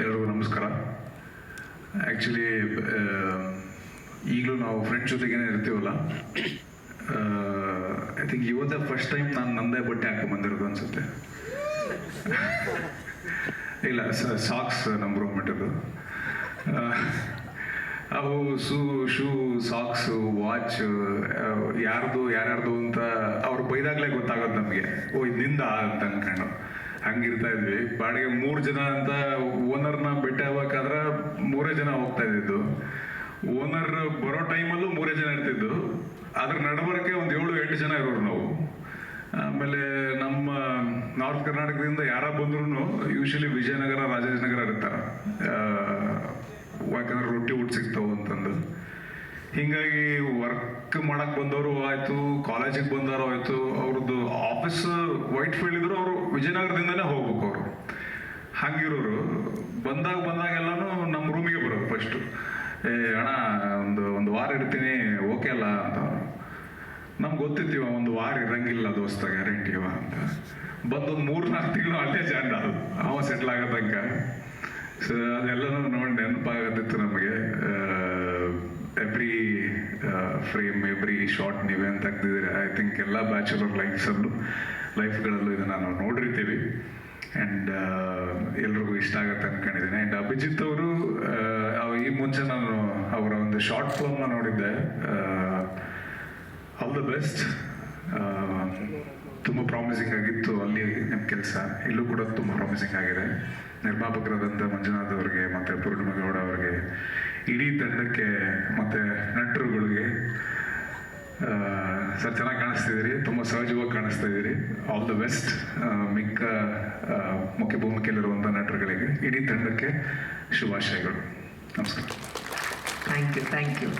ಎಲ್ರಿಗೂ ನಮಸ್ಕಾರ. ಆ್ಯಕ್ಚುಲಿ ಈಗಲೂ ನಾವು ಫ್ರೆಂಡ್ಸ್ ಜೊತೆಗೇನೆ ಇರ್ತೀವಲ್ಲ ಐ ಥಿಂಕ್ ಇವತ್ತೇ ಫಸ್ಟ್ ಟೈಮ್ ನಾನು ನಂದೇ ಬಟ್ಟೆ ಹಾಕೊಂಬಂದಿರೋದು ಅನ್ಸುತ್ತೆ. ಇಲ್ಲ ಸಾಕ್ಸ್ ನಮ್ಮ ರೂಮ್ಮೆಟದು ಅವು ಶೂ ಶೂ ಸಾಕ್ಸು ವಾಚ್ ಯಾರ್ದು, ಯಾರ್ಯಾರ್ದು ಅಂತ ಅವ್ರು ಬೈದಾಗಲೇ ಗೊತ್ತಾಗೋದು ನಮಗೆ. ಓ ಇದರಿಂದ ಅಂತ ಅನ್ಕೊಂಡು. ಹಂಗಿರ್ತಾ ಇದ್ವಿ. ಬಾಡಿಗೆ ಮೂರು ಜನ ಅಂತ ಓನರ್ನ ಭೇಟಿ ಆಗ್ಬೇಕಾದ್ರೆ ಮೂರೇ ಜನ ಹೋಗ್ತಾ ಇದ್ದಿದ್ದು. ಓನರ್ ಬರೋ ಟೈಮಲ್ಲೂ ಮೂರೇ ಜನ ಇರ್ತಿದ್ದು. ಅದ್ರ ನಡಬರಕ್ಕೆ ಒಂದು ಏಳು, ಎಂಟು ಜನ ಇರೋರು ನಾವು. ಆಮೇಲೆ ನಮ್ಮ ನಾರ್ತ್ ಕರ್ನಾಟಕದಿಂದ ಯಾರ ಬಂದ್ರು ಯೂಶಲಿ ವಿಜಯನಗರ, ರಾಜಾಜನಗರ ಇರ್ತಾರ ಯಾಕಂದ್ರೆ ರೊಟ್ಟಿ ಊಟ ಸಿಗ್ತಾವ ಅಂತಂದು. ಹಿಂಗಾಗಿ ವರ್ಕ್ ಮಾಡಕ್ ಬಂದವರು ಆಯ್ತು ಕಾಲೇಜಿಗೆ ಬಂದವರು ಆಯ್ತು. ಅವ್ರದ್ದು ಆಫೀಸ್ ವೈಟ್ ಫೀಲ್ಡ್ ಇದ್ರು ಅವರು ವಿಜಯನಗರದಿಂದನೇ ಹೋಗ್ಬೇಕು ಅವರು. ಹಾಗಿರೋರು. ಬಂದಾಗ ಬಂದಾಗೆಲ್ಲಾನು ನಮ್ಮ ರೂಮಿಗೆ ಬರೋದು ಫಸ್ಟು ಏ, ಅಣ್ಣ, ಒಂದು ಒಂದು ವಾರ ಇರ್ತೀನಿ ಓಕೆ ಅಲ್ಲ ಅಂತ ನಮ್ಗೆ ಗೊತ್ತಿತ್ತೀವ, ಒಂದು ವಾರ ಇರಂಗಿಲ್ಲ ದೋಸ್ತ ಗ್ಯಾರಂಟಿವ ಅಂತ. ಬಂದೊಂದು ಮೂರು ನಾಲ್ಕು ತಿಂಗಳು ಅಲ್ಲೇ ಜಾಯ್ನ್ ಅದು ಅವ ಸೆಟ್ಲ್ ಆಗೋ ತನಕ. ಸೊ ಅದೆಲ್ಲನೂ ನೋಡಿ ನೆನಪಾಗತ್ತಿತ್ತು ನಮಗೆ. ಎವ್ರಿ ಫ್ರೇಮ್ ಎವ್ರಿ ಶಾರ್ಟ್ ನೀವೇನು ತೆಗ್ದಿದ್ದೀರಿ ಐ ಥಿಂಕ್ ಎಲ್ಲ ಬ್ಯಾಚುಲರ್ ಲೈಫ್ಸಲ್ಲೂ ಲೈಫ್ಗಳಲ್ಲೂ ಇದನ್ನು ನಾವು ನೋಡಿರ್ತೀವಿ ಆ್ಯಂಡ್ ಎಲ್ರಿಗೂ ಇಷ್ಟ ಆಗತ್ತೆ ಅನ್ಕೊಂಡಿದ್ದೀನಿ ಆ್ಯಂಡ್ ಅಭಿಜಿತ್ ಅವರು ಈ ಮುಂಚೆ ನಾನು ಅವರ ಒಂದು ಶಾರ್ಟ್ ಫಿಲ್ಮ್ನ ನೋಡಿದ್ದೆ. ಆಲ್ ದ ಬೆಸ್ಟ್ ತುಂಬ ಪ್ರಾಮಿಸಿಂಗ್ ಆಗಿತ್ತು ಅಲ್ಲಿ ನಿಮ್ಮ ಕೆಲಸ. ಇಲ್ಲೂ ಕೂಡ ತುಂಬ ಪ್ರಾಮಿಸಿಂಗ್ ಆಗಿದೆ. ನಿರ್ಮಾಪಕರಾದಂಥ ಮಂಜುನಾಥ್ ಅವರಿಗೆ, ಮತ್ತು ಪೂರ್ಣಿಮಗೌಡ ಅವರಿಗೆ, ಇಡೀ ತಂಡಕ್ಕೆ, ಮತ್ತು ನಟರುಗಳಿಗೆ ಸರ್, ಚೆನ್ನಾಗಿ ಕಾಣಿಸ್ತಿದ್ದೀರಿ. ತುಂಬ ಸಹಜವಾಗಿ ಕಾಣಿಸ್ತಾ ಇದ್ದೀರಿ ಆಲ್ ದ ಬೆಸ್ಟ್ ಮಿಕ್ಕ ಮುಖ್ಯ ಭೂಮಿಕೆಯಲ್ಲಿರುವಂಥ ನಟರುಗಳಿಗೆ ಇಡೀ ತಂಡಕ್ಕೆ ಶುಭಾಶಯಗಳು. ನಮಸ್ಕಾರ. Thank you thank you